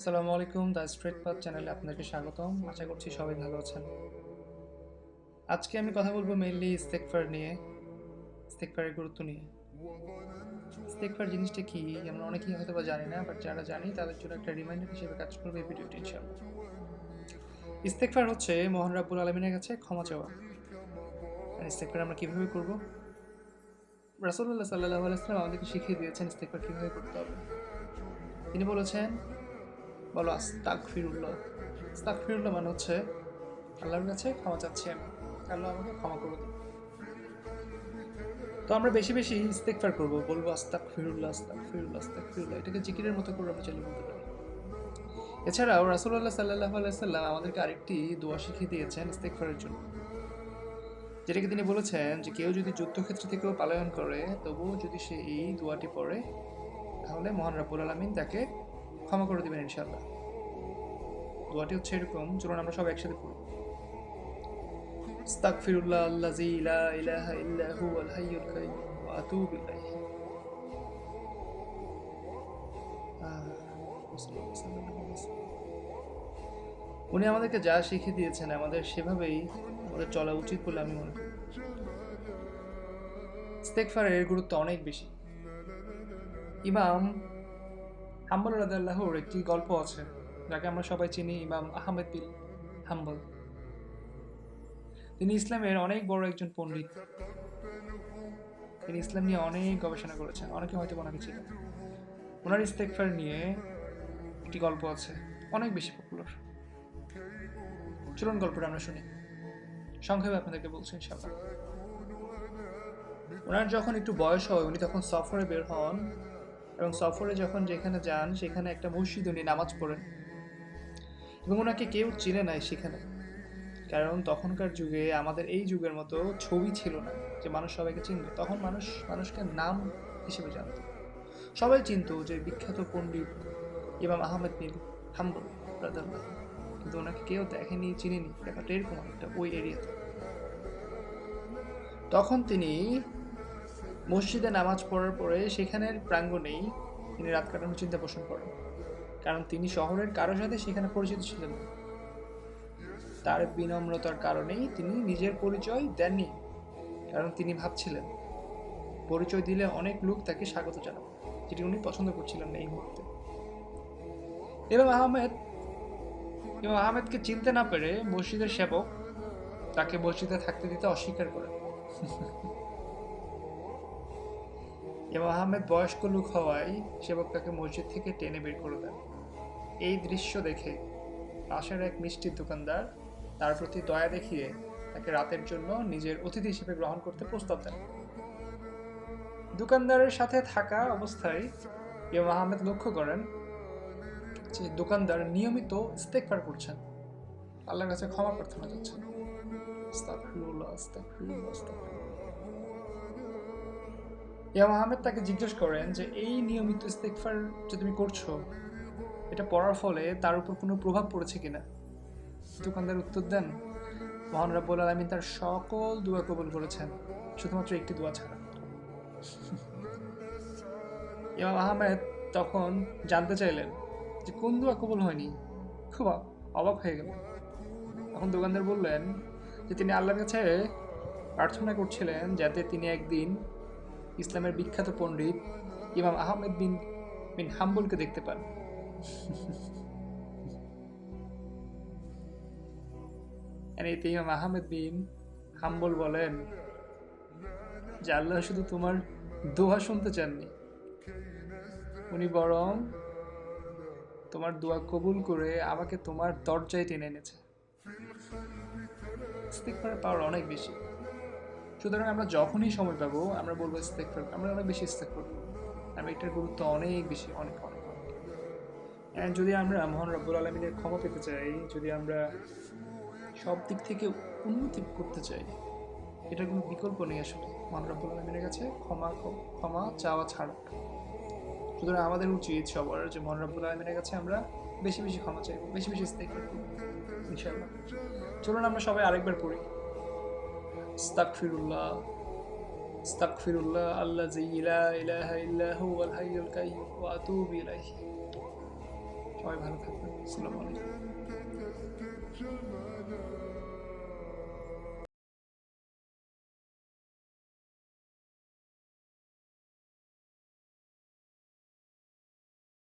আসসালামু আলাইকুম, the straight path চ্যানেলে আপনাকে স্বাগতম। আশা করছি সবাই ভালো আছেন। আজকে আমি কথা বলব মেইনলি ইস্তেকফার নিয়ে, ইস্তেকফারের গুরুত্ব নিয়ে। ইস্তেকফার জিনিসটা কি আমরা অনেকেই হয়তো বা জানি না বাট যারা জানি, তাদের জন্য একটা রিমাইন্ডার হিসেবে কাজ করবে এই ভিডিওটি, ইনশাআল্লাহ। ইস্তেকফার হচ্ছে মোহন রাব্বুল আলমিনের কাছে ক্ষমা চাওয়া। আর ইস্তেকফার আমরা কীভাবে করব? রাসুল্লাহ সাল্লাহ আলাইসলাম আমাদেরকে শিখিয়ে দিয়েছেন ইস্তেকফার কীভাবে করতে হবে। তিনি বলেছেন বলো আস্তাক ফিরুল্লাহ আস্তাক ফিরুল্লাহ মানে হচ্ছে আল্লাহর কাছে ক্ষমা চাচ্ছি আমি। আল্লাহ আমাকে ক্ষমা করে দিন তো আমরা বেশি বেশি ইস্তেকফার করব, বলব আস্তাক ফিরুল্লাহ আস্তাক ফিরুল্লাহ আস্তাক ফিরুল্লাহ এটাকে জিকিরের মতো করে আমরা চালিয়ে বলতে পারি। এছাড়াও রাসুল্লাহ সাল্লাহ আলাইসাল্লাম আমাদেরকে আরেকটি দোয়া শিখিয়ে দিয়েছেন ইস্তেকফারের জন্য। যেটাকে তিনি বলেছেন যে, কেউ যদি যুদ্ধক্ষেত্র থেকেও পালায়ন করে, তবুও যদি সে এই দোয়াটি পড়ে, তাহলে মহান রাব্বুল আলমিন তাকে ক্ষমা করে দেবেন ইনশাআল্লাহ। দোয়াটি হচ্ছে এরকম, চলুন আমরা সব একসাথে পড়ি। আস্তাগফিরুল্লাহ আল্লাযী লা ইলাহা ইল্লা হুয়াল হাইয়ুল কাইয়্যুম ওয়া আতুবু উনি আমাদেরকে যা শিখিয়ে দিয়েছেন, আমাদের সেভাবেই আমাদের চলা উচিত বলে আমি মনে করি। ইস্তেগফারের গুরুত্ব অনেক বেশি। ইমাম হাম্বল রাদাল্লাহর একটি গল্প আছে, যাকে আমরা সবাই চিনি, ইমাম আহমেদ বিল হাম্বল। তিনি ইসলামের অনেক বড় একজন পণ্ডিত। তিনি ইসলাম নিয়ে অনেক গবেষণা করেছেন, অনেকে হয়তো ওনাকে ছিলেন ওনার ইস্তেকফার নিয়ে একটি গল্প আছে, অনেক বেশি পপুলার চলুন গল্পটা আমরা শুনি। সংক্ষেপে আপনাদেরকে বলছি, ইনশাআল্লাহ। ওনার যখন একটু বয়স হয়, উনি তখন সফরে বের হন। এবং সফরে যখন যেখানে যান, সেখানে একটা মসজিদ উনি নামাজ পড়েন। এবং ওনাকে কেউ চিনে নাই সেখানে। কারণ তখনকার যুগে আমাদের এই যুগের মতো ছবি ছিল না, যে মানুষ সবাইকে চিনবে তখন মানুষ, মানুষকে নাম হিসেবে জানত। সবাই চিনত যে বিখ্যাত পণ্ডিত ইমাম আহমেদ মিল হাম্বল রাদাল্লাহ কিন্তু ওনাকে কেউ দেখেনি, চিনেনি। ব্যাপারটা এরকম একটা ওই এরিয়াতে। তখন তিনি মসজিদে নামাজ পড়ার পরে সেখানের প্রাঙ্গণেই তিনি রাত কাটানোর চিন্তা পোষণ করেন। কারণ তিনি শহরের কারোর সাথে সেখানে পরিচিত ছিলেন না। তার বিনম্রতার কারণেই তিনি নিজের পরিচয় দেননি, কারণ তিনি ভাবছিলেন, পরিচয় দিলে অনেক লোক তাকে স্বাগত জানাবে, যেটি উনি পছন্দ করছিলেন না এই মুহূর্তে। ইমাম আহমেদ ইমাম আহমেদকে চিনতে না পেরে মসজিদের সেবক তাকে মসজিদে থাকতে দিতে অস্বীকার করেন। ইমাম আহমেদ বয়স্ক লোক হওয়ায় সেবক তাকে মসজিদ থেকে টেনে বের করে দেন। এই দৃশ্য দেখে পাশের এক মিষ্টির দোকানদার তার প্রতি দয়া দেখিয়ে তাকে রাতের জন্য নিজের অতিথি হিসেবে গ্রহণ করতে প্রস্তাব দেন। দোকানদারের সাথে থাকা অবস্থায় ইমাম আহমেদ লক্ষ্য করেন যে দোকানদার নিয়মিত ইস্তেকবার করছেন। আল্লাহর কাছে ক্ষমা প্রার্থনা করছেন। ইমাম আহমেদ তাকে জিজ্ঞেস করেন যে, এই নিয়মিত ইস্তেকফার যে তুমি করছ, এটা পড়ার ফলে তার উপর কোনো প্রভাব পড়েছে কিনা? দোকানদার উত্তর দেন, মহান রাব্বুল আলমিন তার সকল দোয়া কবুল করেছেন, শুধুমাত্র একটি দোয়া ছাড়া। ইমাম আহমেদ তখন জানতে চাইলেন যে, কোন দোয়া কবুল হয়নি? খুব অবাক হয়ে গেল। তখন দোকানদার বললেন যে, তিনি আল্লাহর কাছে প্রার্থনা করছিলেন যাতে তিনি একদিন ইসলামের বিখ্যাত পণ্ডিত ইমাম আহমেদ বিন বিন হাম্বুলকে দেখতে পান। এতে ইমাম আহমেদ বিন হাম্বল বলেন যে আল্লাহ শুধু তোমার দোয়া শুনতে চাননি। উনি বরং তোমার দোয়া কবুল করে আমাকে তোমার দরজায় টেনে এনেছে। পাওয়ার অনেক বেশি। সুতরাং আমরা যখনই সময় পাবো, আমরা বলব ইস্তেকফার আমরা অনেক বেশি ইস্তেকফার করব। আমি এটার গুরুত্ব অনেক বেশি, অনেক অনেক অনেক। যদি আমরা মহান রব্বুল আলমিনের ক্ষমা পেতে চাই, যদি আমরা সব দিক থেকে উন্নতি করতে চাই এটার কোনো বিকল্প নেই আসলে। মহান রব্বুল আলমিনের কাছে ক্ষমা ক্ষমা চাওয়া ছাড়া। সুতরাং আমাদের উচিত সবার যে মহান রব্বুল আলমিনের কাছে আমরা বেশি বেশি ক্ষমা চাইব, বেশি বেশি ইস্তেকফার করব, ইনশাআল্লাহ। চলুন আমরা সবাই আরেকবার পড়ি। আস্তাগফিরুল্লাহ আস্তাগফিরুল্লাহ আল্লাযী লা ইলাহা ইল্লা হুয়াল হাইয়ুল কাইয়্যুম ওয়া আতুবু ইলাইহি সবাই ভালো থাকবেন আসসালামু আলাইকুম